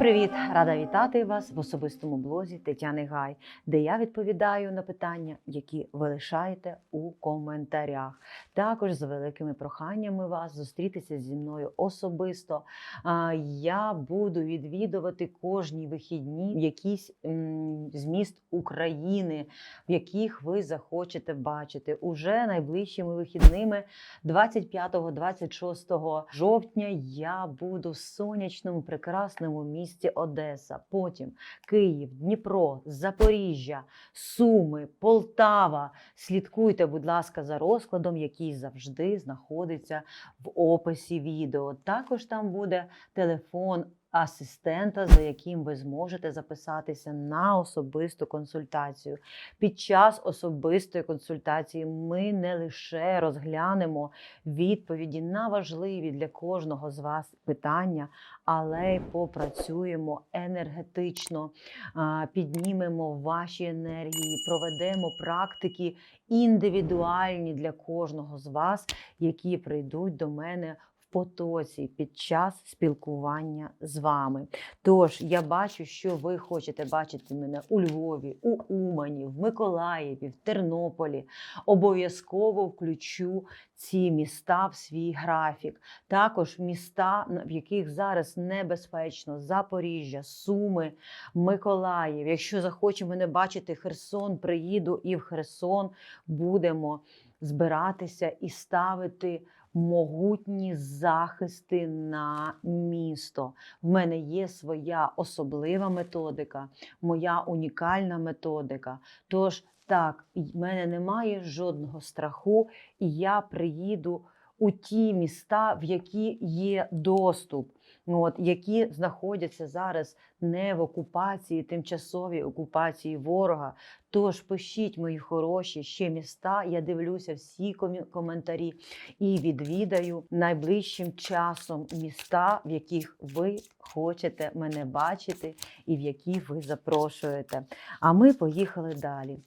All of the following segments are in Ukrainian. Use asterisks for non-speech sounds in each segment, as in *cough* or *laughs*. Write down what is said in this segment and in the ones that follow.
привіт! Рада вітати вас в особистому блозі Тетяни Гай, де я відповідаю на питання, які ви лишаєте у коментарях. Також з великими проханнями вас зустрітися зі мною особисто. Я буду відвідувати кожні вихідні якийсь м, з міст України, в яких ви захочете бачити. Уже найближчими вихідними 25-26 жовтня я буду в сонячному прекрасному місті Одеса. Потім Київ, Дніпро, Запоріжжя, Суми, Полтава. Слідкуйте, будь ласка, за розкладом, який завжди знаходиться в описі відео. Також там буде телефон. Асистента, за яким ви зможете записатися на особисту консультацію. Під час особистої консультації ми не лише розглянемо відповіді на важливі для кожного з вас питання, але й попрацюємо енергетично, піднімемо ваші енергії, проведемо практики індивідуальні для кожного з вас, які прийдуть до мене. Потоці під час спілкування з вами. Тож я бачу, що ви хочете бачити мене у Львові, у Умані, в Миколаєві, в Тернополі. Обов'язково включу ці міста в свій графік. Також міста, в яких зараз небезпечно: Запоріжжя, Суми, Миколаїв. Якщо захоче мене бачити Херсон, приїду і в Херсон будемо збиратися і ставити. Могутні захисти на місто. В мене є своя особлива методика, моя унікальна методика. Тож так, в мене немає жодного страху, і я приїду у ті міста, в які є доступ, от, які знаходяться зараз не в окупації, тимчасовій окупації ворога. Тож пишіть, мої хороші, ще міста. Я дивлюся всі коментарі і відвідаю найближчим часом міста, в яких ви хочете мене бачити і в які ви запрошуєте. А ми поїхали далі.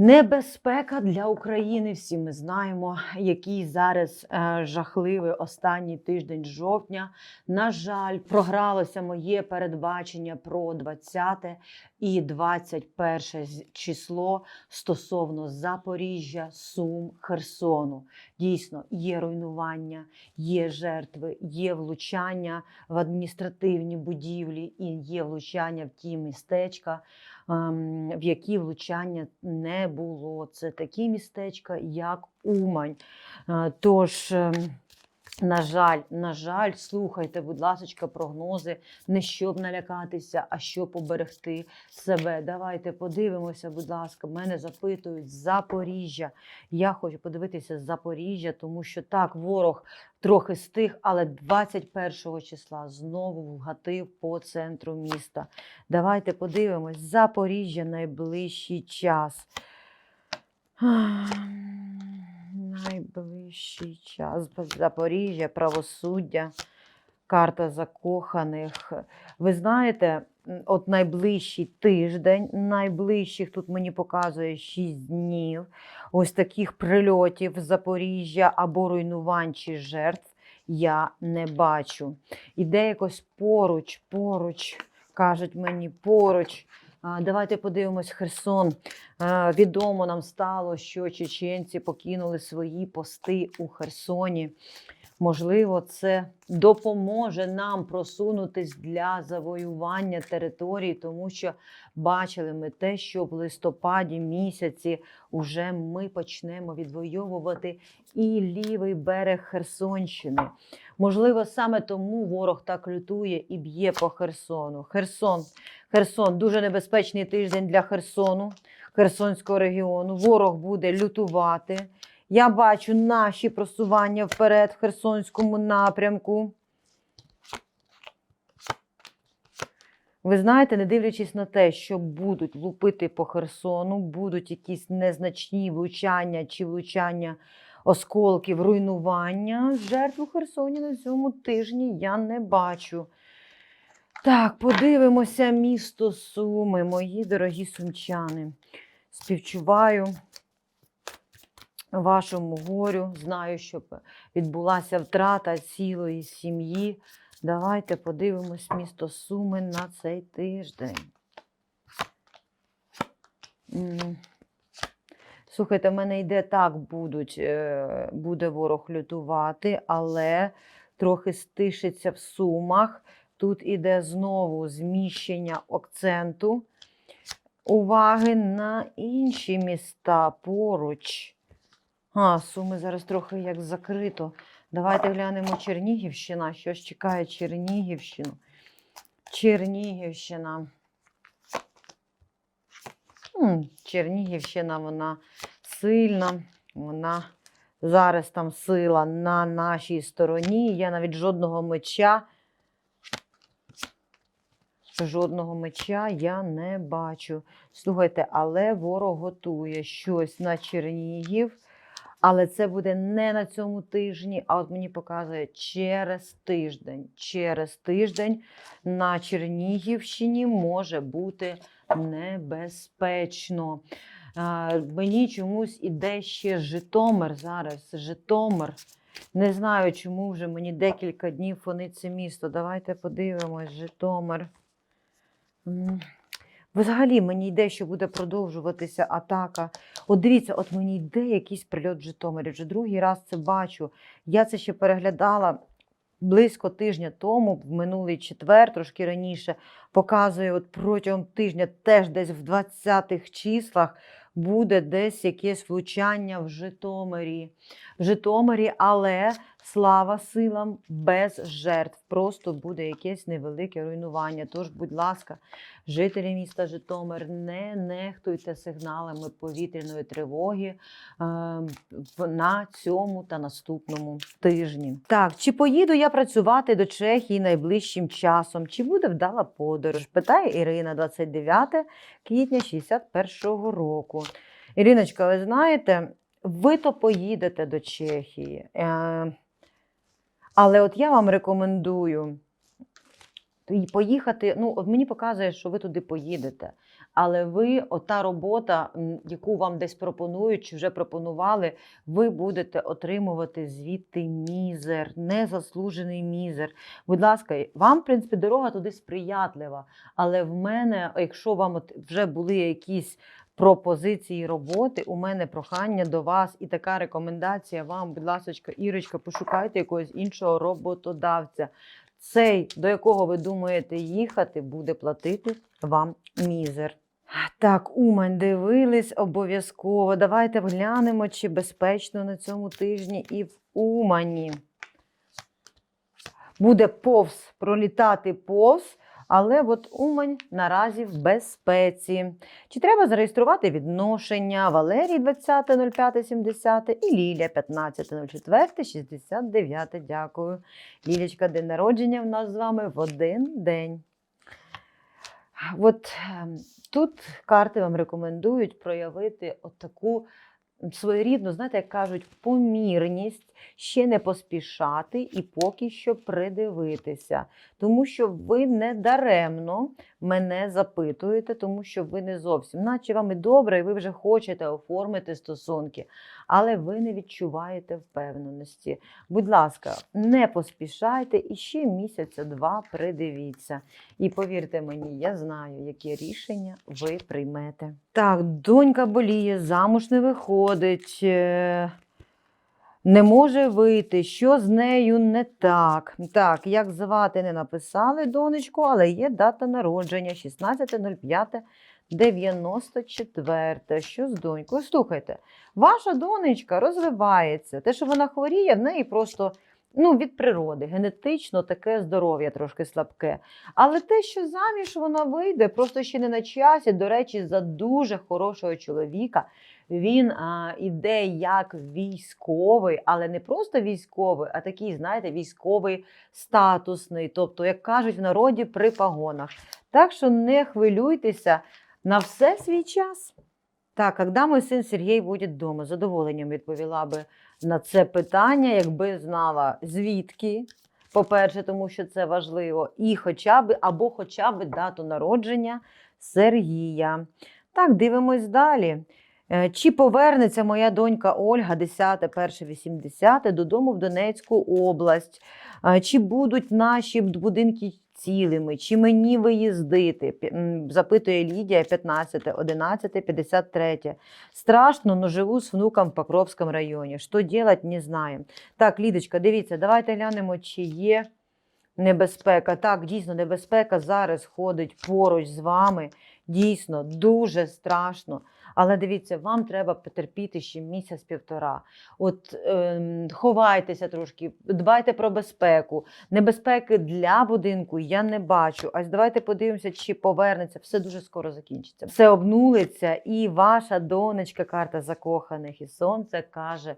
Небезпека для України. Всі ми знаємо, який зараз е, жахливий останній тиждень жовтня. На жаль, програлося моє передбачення про 20 і 21 з- число стосовно Запоріжжя, Сум, Херсону. Дійсно, є руйнування, є жертви, є влучання в адміністративні будівлі і є влучання в ті містечка ем, в які влучання не було. Це такі містечка, як Умань. Е, Тож, ем, на жаль, на жаль, слухайте, будь ласка, прогнози, не щоб налякатися, а щоб поберегти себе. Давайте подивимося, будь ласка. Мене запитують Запоріжжя. Я хочу подивитися Запоріжжя, тому що так, ворог трохи стих, але 21 числа знову вгатив по центру міста. Давайте подивимось. Запоріжжя найближчий час. Найближчий час. Запоріжжя, правосуддя, карта закоханих. Ви знаєте, от найближчий тиждень, найближчих тут мені показує 6 днів. Ось таких прильотів в Запоріжжя або руйнувань чи жертв я не бачу. Іде якось поруч, поруч, кажуть мені поруч. Давайте подивимось Херсон. Відомо нам стало, що чеченці покинули свої пости у Херсоні. Можливо, це допоможе нам просунутись для завоювання території, тому що бачили ми те, що в листопаді місяці вже ми почнемо відвоювати і лівий берег Херсонщини. Можливо, саме тому ворог так лютує і б'є по Херсону. Херсон, Херсон дуже небезпечний тиждень для Херсону, Херсонського регіону. Ворог буде лютувати. Я бачу наші просування вперед в Херсонському напрямку. Ви знаєте, не дивлячись на те, що будуть лупити по Херсону, будуть якісь незначні влучання чи влучання осколків, руйнування. Жертв у Херсоні на цьому тижні я не бачу. Так, подивимося місто Суми, мої дорогі сумчани. Співчуваю вашому горю. Знаю, що відбулася втрата цілої сім'ї. Давайте подивимось місто Суми на цей тиждень. Слухайте, в мене йде так будуть, е, буде ворог лютувати, але трохи стишиться в сумах. Тут іде знову зміщення акценту уваги на інші міста поруч. А, суми зараз трохи як закрито. Давайте глянемо Чернігівщина. Що ж чекає Чернігівщину? Чернігівщина. Чернігівщина, вона сильна, вона зараз там сила на нашій стороні. Я навіть жодного меча. Жодного меча я не бачу. Слухайте, але ворог готує щось на Чернігів. Але це буде не на цьому тижні, а от мені показує через тиждень. Через тиждень на Чернігівщині може бути небезпечно. А, мені чомусь іде ще Житомир зараз. Житомир. Не знаю, чому вже мені декілька днів фонить це місто. Давайте подивимось, Житомир. Взагалі мені йде, що буде продовжуватися атака. От дивіться, от мені йде якийсь прильот в Житомирі. Вже другий раз це бачу. Я це ще переглядала близько тижня тому, в минулий четвер, трошки раніше. Показує, от протягом тижня, теж десь в 20-х числах буде десь якесь влучання в Житомирі. В Житомирі, але слава силам без жертв. Просто буде якесь невелике руйнування. Тож, будь ласка, жителі міста Житомир, не нехтуйте сигналами повітряної тривоги е, на цьому та наступному тижні. Так, чи поїду я працювати до Чехії найближчим часом? Чи буде вдала подорож? Питає Ірина, 29 квітня 61-го року. Іриночка, ви знаєте, ви то поїдете до Чехії. Але от я вам рекомендую поїхати. Ну, мені показує, що ви туди поїдете. Але ви, ота робота, яку вам десь пропонують, чи вже пропонували, ви будете отримувати звідти мізер, незаслужений мізер. Будь ласка, вам, в принципі, дорога туди сприятлива. Але в мене, якщо вам от вже були якісь пропозиції роботи, у мене прохання до вас і така рекомендація вам, будь ласка, Ірочка, пошукайте якогось іншого роботодавця. Цей, до якого ви думаєте їхати, буде платити вам мізер. Так, Умань дивились обов'язково. Давайте глянемо, чи безпечно на цьому тижні і в Умані. Буде повз пролітати повз, але от Умань наразі в безпеці. Чи треба зареєструвати відношення Валерій 20.05.70 і Лілія 15.04.69. Дякую. Лілічка, день народження в нас з вами в один день. От ем, тут карти вам рекомендують проявити от таку своєрідну, знаєте, як кажуть, помірність, ще не поспішати і поки що придивитися. Тому що ви не даремно мене запитуєте, тому що ви не зовсім, наче вам і добре, і ви вже хочете оформити стосунки, але ви не відчуваєте впевненості. Будь ласка, не поспішайте і ще місяця-два придивіться. І повірте мені, я знаю, яке рішення ви приймете. Так, донька боліє, замуж не виходить. Не може вийти, що з нею не так. Так, як звати не написали донечку, але є дата народження 16.05.94. Що з донькою? Слухайте, ваша донечка розвивається. Те, що вона хворіє, в неї просто ну, від природи, генетично таке здоров'я трошки слабке. Але те, що заміж вона вийде, просто ще не на часі. До речі, за дуже хорошого чоловіка. Він а, іде як військовий, але не просто військовий, а такий, знаєте, військовий статусний, тобто, як кажуть в народі, при погонах. Так що не хвилюйтеся на все свій час. Так, коли мій син Сергій буде вдома? З задоволенням відповіла би на це питання, якби знала звідки. По-перше, тому що це важливо, і хоча б або хоча б дату народження Сергія. Так, дивимось далі. Е, Чи повернеться моя донька Ольга 10, 1, 80 додому в Донецьку область? Е, Чи будуть наші будинки цілими? Чи мені виїздити? Запитує Лідія 15, 11, 53. Страшно, но живу з внуком в Покровському районі. Що делать, не знаю. Так, Лідочка, дивіться, давайте глянемо, чи є небезпека. Так, дійсно, небезпека зараз ходить поруч з вами. Дійсно, дуже страшно. Але дивіться, вам треба потерпіти ще місяць-півтора. От ем, ховайтеся трошки, дбайте про безпеку. Небезпеки для будинку я не бачу. Ось давайте подивимося, чи повернеться. Все дуже скоро закінчиться. Все обнулиться, і ваша донечка, карта закоханих і сонце каже,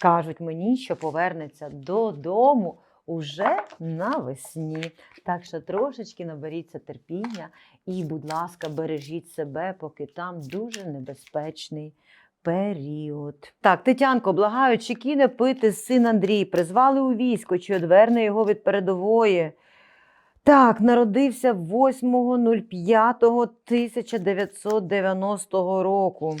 кажуть мені, що повернеться додому. Уже навесні. Так що трошечки наберіться терпіння і, будь ласка, бережіть себе, поки там дуже небезпечний період. Так, Тетянко, благаю, чи кине пити син Андрій? Призвали у військо, чи одверне його від передової? Так, народився 8.05.1990 року.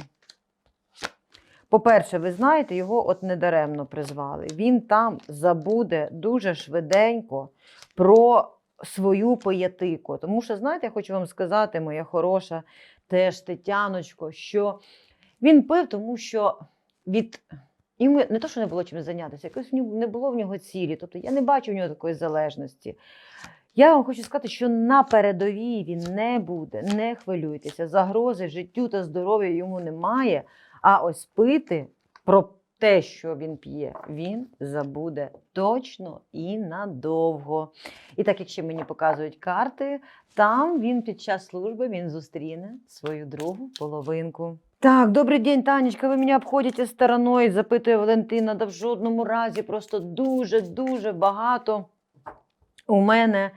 По-перше, ви знаєте, його от недаремно призвали. Він там забуде дуже швиденько про свою поятику. Тому що, знаєте, я хочу вам сказати, моя хороша теж Тетяночко, що він пив, тому що від йому не то, що не було чим зайнятися, якось не було в нього цілі. Тобто я не бачу в нього такої залежності. Я вам хочу сказати, що на передовій він не буде, не хвилюйтеся. Загрози життю та здоров'ю йому немає. А ось пити про те, що він п'є, він забуде точно і надовго. І так, як ще мені показують карти, там він під час служби він зустріне свою другу половинку. Так, добрий день, Танечка. Ви мене обходите стороною, запитує Валентина. Да в жодному разі просто дуже-дуже багато у мене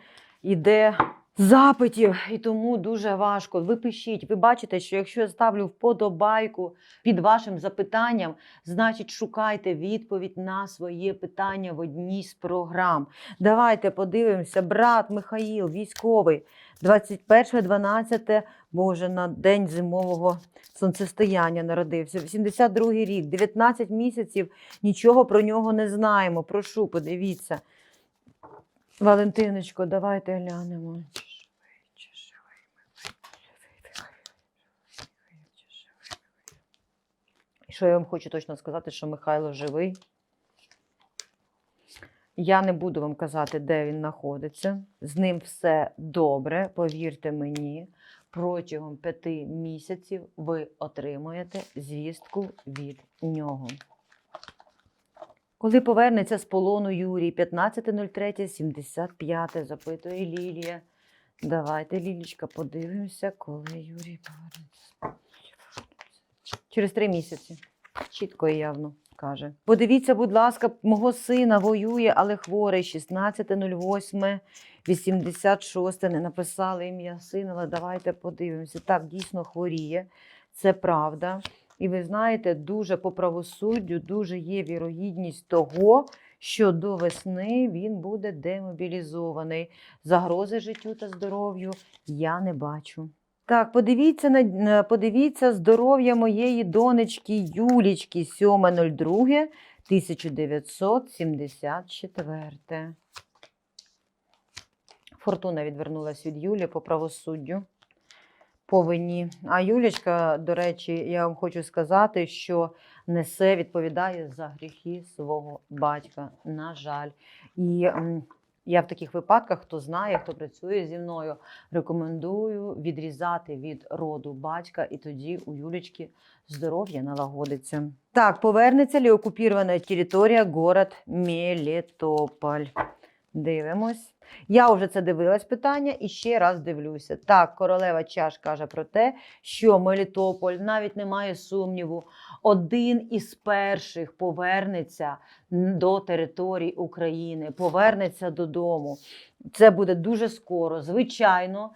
йде запитів, і тому дуже важко. Ви пишіть, ви бачите, що якщо я ставлю вподобайку під вашим запитанням, значить шукайте відповідь на своє питання в одній з програм. Давайте подивимося. Брат Михаїл, військовий, 21-12, Боже, на день зимового сонцестояння народився. 82-й рік, 19 місяців, нічого про нього не знаємо. Прошу, подивіться. Валентиночко, давайте глянемо. Чи живий, чи живий, Михайло, живий, Михайло, чи живий, Михайло? І що я вам хочу точно сказати, що Михайло живий. Я не буду вам казати, де він знаходиться. З ним все добре, повірте мені. Протягом п'яти місяців ви отримуєте звістку від нього. Коли повернеться з полону Юрій, 15.03.75, запитує Лілія. Давайте, Лілічка, подивимося, коли Юрій повернеться. Через три місяці. Чітко і явно каже. Подивіться, будь ласка, мого сина воює, але хворий. 16.08, 86. Не написали ім'я сина, але давайте подивимося. Так, дійсно хворіє. Це правда. І ви знаєте, дуже по правосуддю, дуже є вірогідність того, що до весни він буде демобілізований. Загрози життю та здоров'ю я не бачу. Так, подивіться на подивіться здоров'я моєї донечки Юлічки 7.02 1974. Фортуна відвернулась від Юлі по правосуддю по вині. А Юлічка, до речі, я вам хочу сказати, що несе, відповідає за гріхи свого батька. На жаль. І я в таких випадках, хто знає, хто працює зі мною, рекомендую відрізати від роду батька, і тоді у Юлічки здоров'я налагодиться. Так, повернеться ли окупірована територія, город Мелітополь. Дивимось. Я вже це дивилась питання і ще раз дивлюся. Так, королева чаш каже про те, що Мелітополь навіть немає сумніву. Один із перших повернеться до території України, повернеться додому. Це буде дуже скоро. Звичайно,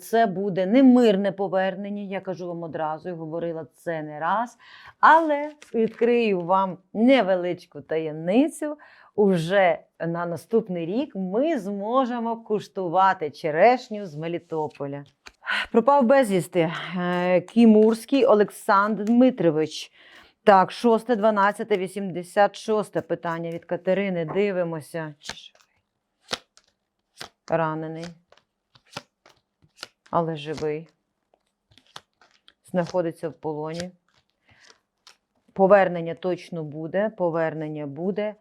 це буде не мирне повернення. Я кажу вам одразу і говорила це не раз. Але відкрию вам невеличку таємницю. Уже на наступний рік ми зможемо куштувати черешню з Мелітополя. Пропав безвісти е, Кімурський Олександр Дмитрович. Так, 6, 12, 86 питання від Катерини. Дивимося. Ранений, але живий. Знаходиться в полоні. Повернення точно буде. Повернення буде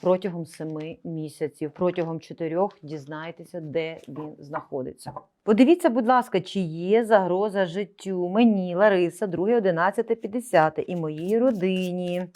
протягом семи місяців. Протягом чотирьох дізнайтеся, де він знаходиться. Подивіться, будь ласка, чи є загроза життю мені, Лариса, 2, 11, 50 і моїй родині.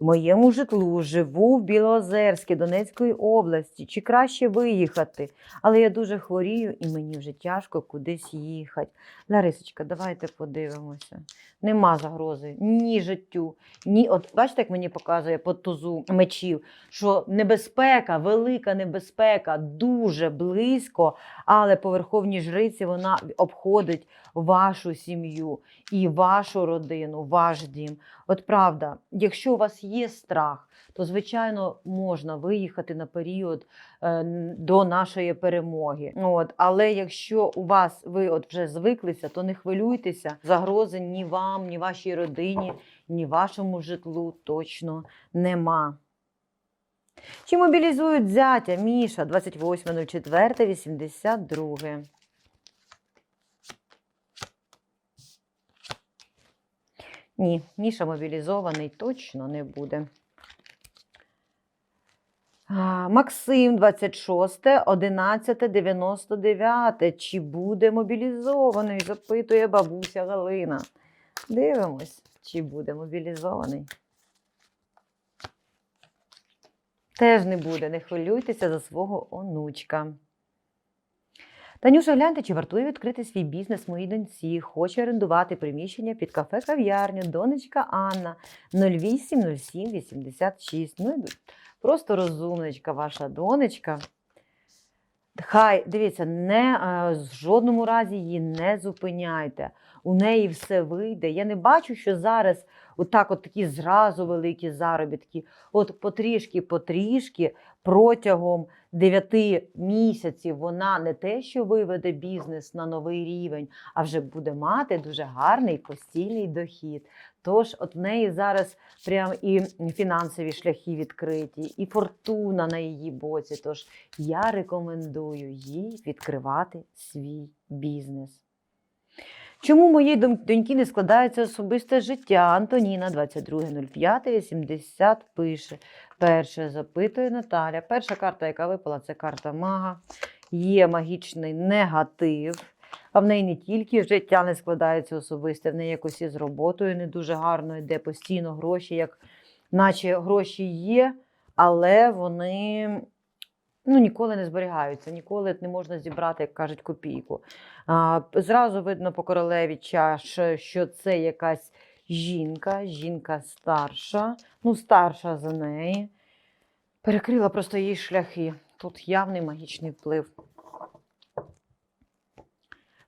Моєму житлу живу в Білоозерській Донецької області. Чи краще виїхати? Але я дуже хворію і мені вже тяжко кудись їхати. Ларисочка, давайте подивимося. Нема загрози ні життю, ні. От бачите, як мені показує по тузу мечів, що небезпека, велика небезпека, дуже близько, але по верховній жриці вона обходить вашу сім'ю і вашу родину, ваш дім. От правда, якщо у вас є страх, то звичайно можна виїхати на період е, до нашої перемоги. От, але якщо у вас ви от вже звиклися, то не хвилюйтеся. Загрози ні вам, ні вашій родині, ні вашому житлу точно нема. Чи мобілізують зятя Міша 28.04, Ні, Міша мобілізований точно не буде. Максим 26, 11, 99. Чи буде мобілізований? Запитує бабуся Галина. Дивимось, чи буде мобілізований. Теж не буде, не хвилюйтеся за свого онучка. Танюша, гляньте, чи вартує відкрити свій бізнес моїй доньці. Хоче орендувати приміщення під кафе кав'ярню. Донечка Анна 08 07 86. Ну, просто розумничка, ваша донечка. Хай, дивіться, не, е, в жодному разі її не зупиняйте. У неї все вийде. Я не бачу, що зараз отак от такі зразу великі заробітки. От потрішки, потрішки протягом 9 місяців вона не те, що виведе бізнес на новий рівень, а вже буде мати дуже гарний постійний дохід. Тож, от в неї зараз прям і фінансові шляхи відкриті, і фортуна на її боці. Тож я рекомендую їй відкривати свій бізнес. Чому моїй доньки не складається особисте життя? Антоніна 22.05.80 пише. Перше запитує Наталя. Перша карта, яка випала, це карта мага. Є магічний негатив. А в неї не тільки життя не складається особисте, в неї якось із роботою не дуже гарно йде постійно гроші, як наче гроші є, але вони ну, ніколи не зберігаються, ніколи не можна зібрати, як кажуть, копійку. А, зразу видно по королеві чаш, що це якась жінка, жінка старша, ну, старша за неї. Перекрила просто її шляхи. Тут явний магічний вплив.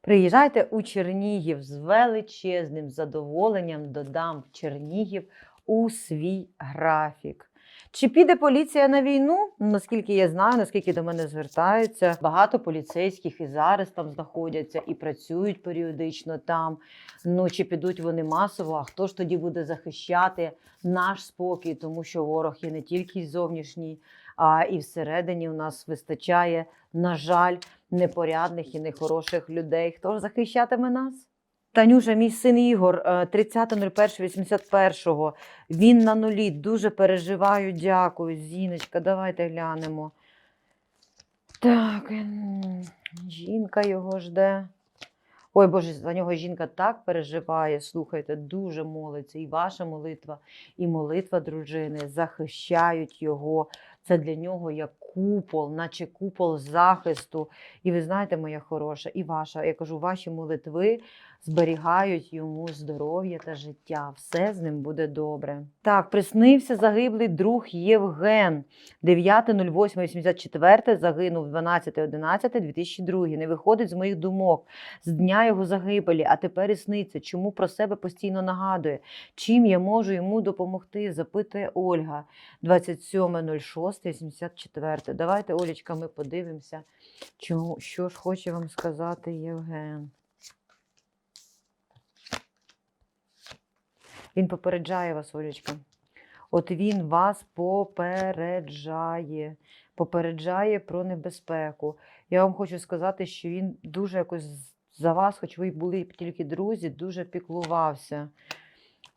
Приїжджайте у Чернігів з величезним задоволенням додам Чернігів у свій графік. Чи піде поліція на війну? Наскільки я знаю, наскільки до мене звертаються, багато поліцейських і зараз там знаходяться і працюють періодично там. Ну чи підуть вони масово? А хто ж тоді буде захищати наш спокій? Тому що ворог є не тільки зовнішній, а і всередині у нас вистачає, на жаль, непорядних і нехороших людей. Хто ж захищатиме нас? Танюша, мій син Ігор, е, 30.01.81. Він на нулі. Дуже переживаю. Дякую. Зіночка, давайте глянемо. Так, жінка його жде. Ой, Боже, за нього жінка так переживає. Слухайте, дуже молиться. І ваша молитва, і молитва дружини захищають його. Це для нього як купол, наче купол захисту. І ви знаєте, моя хороша, і ваша, я кажу, ваші молитви зберігають йому здоров'я та життя. Все з ним буде добре. Так, приснився загиблий друг Євген. 9.08.84 загинув 12.11.2002. Не виходить з моїх думок з дня його загибелі, а тепер і сниться. Чому про себе постійно нагадує? Чим я можу йому допомогти? запитує Ольга. 27.06.74. Давайте, Олічка, ми подивимося, чому, що ж хоче вам сказати Євген. Він попереджає вас, Олечка. От він вас попереджає, попереджає про небезпеку. Я вам хочу сказати, що він дуже якось за вас, хоч ви були тільки друзі, дуже піклувався.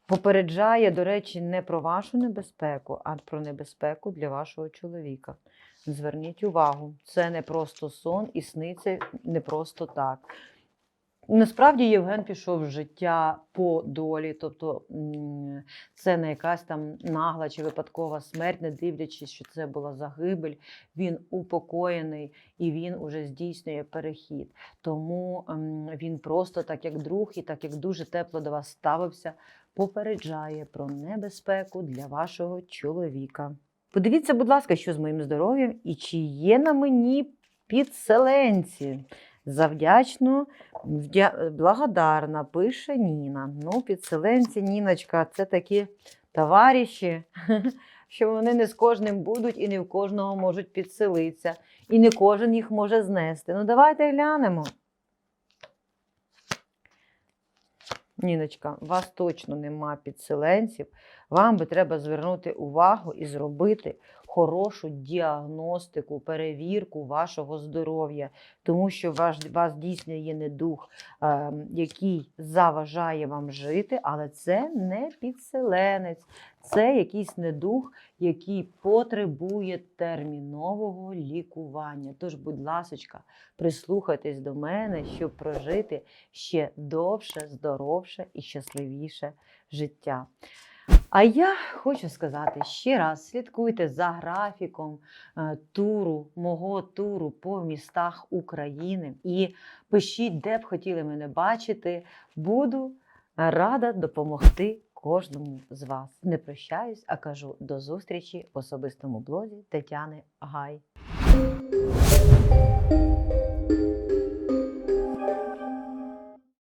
Попереджає, до речі, не про вашу небезпеку, а про небезпеку для вашого чоловіка. Зверніть увагу, це не просто сон і сниться не просто так. Насправді Євген пішов в життя по долі, тобто це не якась там нагла чи випадкова смерть, не дивлячись, що це була загибель. Він упокоєний і він уже здійснює перехід. Тому він просто, так як друг, і так як дуже тепло до вас ставився, попереджає про небезпеку для вашого чоловіка. Подивіться, будь ласка, що з моїм здоров'ям і чи є на мені підселенці. Завдячно, вдя... благодарна, пише Ніна. Ну, підселенці, Ніночка, це такі товариші, *laughs* що вони не з кожним будуть і не в кожного можуть підселитися. І не кожен їх може знести. Ну, давайте глянемо. Ніночка, вас точно нема підселенців. Вам би треба звернути увагу і зробити хорошу діагностику, перевірку вашого здоров'я, тому що ваш, вас дійсно є недух, е, який заважає вам жити, але це не підселенець, це якийсь недух, який потребує термінового лікування. Тож, будь ласочка, прислухайтесь до мене, щоб прожити ще довше, здоровше і щасливіше життя. А я хочу сказати ще раз: слідкуйте за графіком е, туру, мого туру по містах України і пишіть, де б хотіли мене бачити. Буду рада допомогти кожному з вас. Не прощаюсь, а кажу до зустрічі в особистому блозі Тетяни Гай.